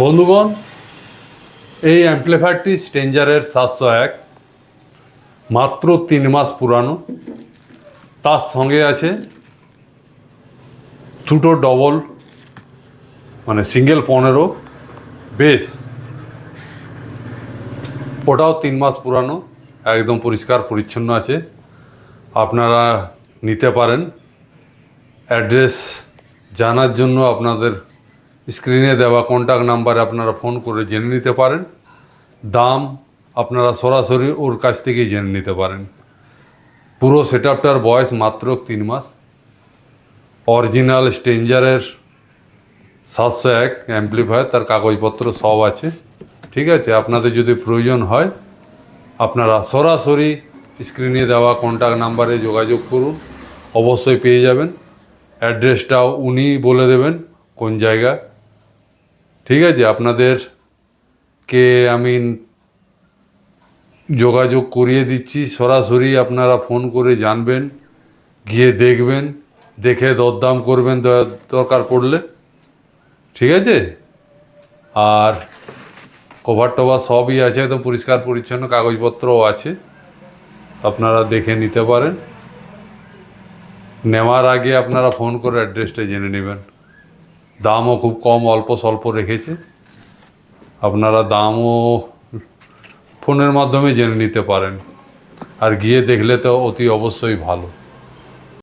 বন্ধুগণ, এই অ্যাম্প্লিফায়ারটি স্টেঞ্জারের সাতশো এক, মাত্র তিন মাস পুরানো। তার সঙ্গে আছে দুটো ডবল মানে সিঙ্গেল পনেরো। বেস ওটাও তিন মাস পুরানো, একদম পরিষ্কার পরিচ্ছন্ন আছে। আপনারা নিতে পারেন। অ্যাড্রেস জানার জন্য আপনাদের স্ক্রিনে দেওয়া কন্ট্যাক্ট নাম্বারে আপনারা ফোন করে জেনে নিতে পারেন। দাম আপনারা সরাসরি ওর কাছ থেকেই জেনে নিতে পারেন। পুরো সেট আপটার বয়স মাত্র তিন মাস। অরিজিনাল স্টেঞ্জারের সাতশো এক অ্যাম্প্লিফায়ার তার কাগজপত্র সব আছে। ঠিক আছে? আপনাদের যদি প্রয়োজন হয়, আপনারা সরাসরি স্ক্রিনে দেওয়া কন্ট্যাক্ট নাম্বারে যোগাযোগ করুন। অবশ্যই পেয়ে যাবেন। অ্যাড্রেসটাও উনি বলে দেবেন, কোন জায়গা ঠিক আছে, আপনাদেরকে আমি যোগাযোগ করিয়ে দিচ্ছি। সরাসরি আপনারা ফোন করে জানবেন, গিয়ে দেখবেন, দেখে দরদাম করবেন দরকার পড়লে। ঠিক আছে? আর কভার টভার সবই আছে, একদম পরিষ্কার পরিচ্ছন্ন, কাগজপত্রও আছে। আপনারা দেখে নিতে পারেন। নেওয়ার আগে আপনারা ফোন করে অ্যাড্রেসটা জেনে নেবেন। দামও খুব কম, অল্প স্বল্প রেখেছে। আপনারা দামও ফোনের মাধ্যমে জেনে নিতে পারেন। আর গিয়ে দেখলে তো অতি অবশ্যই ভালো।